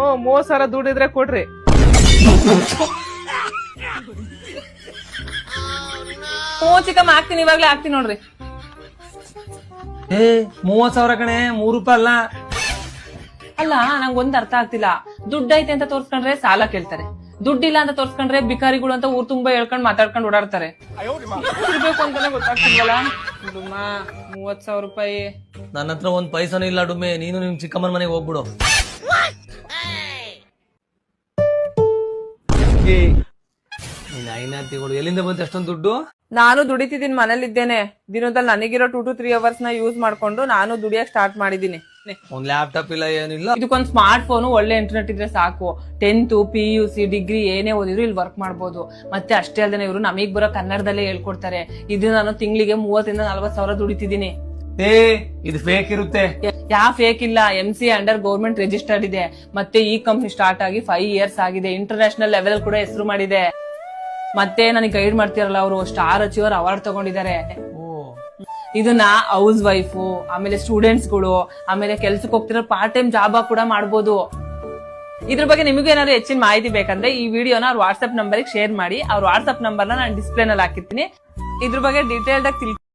ಹ್ಞೂ ಮೂವತ್ ಸಾವಿರ ದುಡ್ಡಿದ್ರೆ ಕೊಡ್ರಿ. ಹ್ಞೂ ಚಿಕ್ಕಮ್ಮ ಹಾಕ್ತೀನಿ ಇವಾಗ್ಲೇ ಹಾಕ್ತೀನಿ ನೋಡ್ರಿ. ಏ ಮೂವತ್ ಸಾವಿರ ಕಣೆ ಮೂರು ರೂಪಾಯಿ ಅಲ್ಲ. ಅಲ್ಲ ನಂಗ್ ಒಂದ್ ಅರ್ಥ ಆಗ್ತಿಲ್ಲ. ದುಡ್ಡು ಐತೆ ಅಂತ ತೋರ್ಸ್ಕೊಂಡ್ರೆ ಸಾಲ ಕೇಳ್ತಾರೆ. ದುಡ್ಡಿಲ್ಲ ಅಂತ ತೋರ್ಸ್ಕೊಂಡ್ರೆ ಬಿಕಾರಿಗಳು ಅಂತ ಊರ್ ತುಂಬಾ ಹೇಳ್ಕೊಂಡ್ ಮಾತಾಡ್ಕೊಂಡ್ ಓಡಾಡ್ತಾರೆ. ಇರ್ಬೇಕು ಅಂತಾನೆ ಗೊತ್ತಾಗ್ತಿಲ್ವಲ್ಲ? ದುಮ್ಮ ಮೂವತ್ ಸಾವಿರ ರೂಪಾಯಿ. ನನ್ನ ಹತ್ರ ಒಂದ್ ಪೈಸಾನು ಇಲ್ಲ ಡುಮ್ಮೆ. ನೀನು ನಿಮ್ ಚಿಕ್ಕಮ್ಮನ ಮನೆಗೆ ಹೋಗ್ಬಿಡು. ಐನಾತಿಗಳು ಎಲ್ಲಿಂದ ಬಂತು ಅಷ್ಟೊಂದು ದುಡ್ಡು? ನಾನು ದುಡಿತಿದ್ದೀನಿ ಮನೇಲಿದ್ದೇನೆ. ದಿನದಲ್ಲಿ ನನಗಿರೋ ಟೂ ಟು ತ್ರೀ ಅವರ್ಸ್ನ ಯೂಸ್ ಮಾಡ್ಕೊಂಡು ನಾನು ದುಡಿಯಕ್ ಸ್ಟಾರ್ಟ್ ಮಾಡಿದೀನಿ ಒಂದ್ ಲ್ಯಾಪ್ಟಾಪ್ ಇಲ್ಲ ಏನಿಲ್ಲ? ಇದಕ್ಕೊಂದ್ ಸ್ಮಾರ್ಟ್ ಫೋನ್ ಒಳ್ಳೆ ಇಂಟರ್ನೆಟ್ ಇದ್ರೆ ಸಾಕು. Tenth P U C degree ಏನೇ ಓದಿದ್ರು ಇಲ್ಲಿ ವರ್ಕ್ ಮಾಡ್ಬೋದು. ಮತ್ತೆ ಅಷ್ಟೇ ಅಲ್ಲದೆ ಇವರು ನಮಗ್ ಬರೋ ಕನ್ನಡದಲ್ಲೇ ಹೇಳ್ಕೊಡ್ತಾರೆ. ಇದು ನಾನು ತಿಂಗಳಿಗೆ ಮೂವತ್ತರಿಂದ ನಲ್ವತ್ ಸಾವಿರ ದುಡಿತಿದ್ದೀನಿ. ಏ ಇದು ಫೇಕ್ ಇರುತ್ತೆ. ಯಾವ ಫೇಕ್ ಇಲ್ಲ M C under government registered ಇದೆ. ಮತ್ತೆ ಈ ಕಂಪ್ನಿ ಸ್ಟಾರ್ಟ್ ಆಗಿ ಫೈವ್ ಇಯರ್ಸ್ ಆಗಿದೆ. ಇಂಟರ್ನ್ಯಾಷನಲ್ ಲೆವೆಲ್ ಕೂಡ ಹೆಸರು ಮಾಡಿದೆ. ಮತ್ತೆ ನನಗೆ ಗೈಡ್ ಮಾಡ್ತಿರಲ್ಲ ಅವರು ಸ್ಟಾರ್ ಅಚೀವರ್ ಅವಾರ್ಡ್ ತಗೊಂಡಿದ್ದಾರೆ. ಓ. ಇದನ್ನ ಹೌಸ್ ವೈಫ್ ಆಮೇಲೆ ಸ್ಟೂಡೆಂಟ್ಸ್ಗಳು ಆಮೇಲೆ ಕೆಲ್ಸಕ್ಕೆ ಹೋಗ್ತಿರೋ ಪಾರ್ಟ್ ಟೈಮ್ ಜಾಬ್ ಕೂಡ ಮಾಡಬಹುದು ಇದ್ರ ಬಗ್ಗೆ ನಿಮಗೆ ಏನಾದ್ರು ಹೆಚ್ಚಿನ ಮಾಹಿತಿ ಬೇಕಂದ್ರೆ ಈ ವಿಡಿಯೋನ ಅವ್ರ ವಾಟ್ಸ್ಆಪ್ ನಂಬರ್ ಶೇರ್ ಮಾಡಿ. ಅವ್ರ ವಾಟ್ಸ್ಆಪ್ ನಂಬರ್ ನಾನು ಡಿಸ್ಪ್ಲೇನಲ್ಲಿ ಹಾಕಿರ್ತೀನಿ. ಇದ್ರ ಬಗ್ಗೆ ಡೀಟೇಲ್ಡ್ ಆಗಿ ತಿಳ್ಕೊ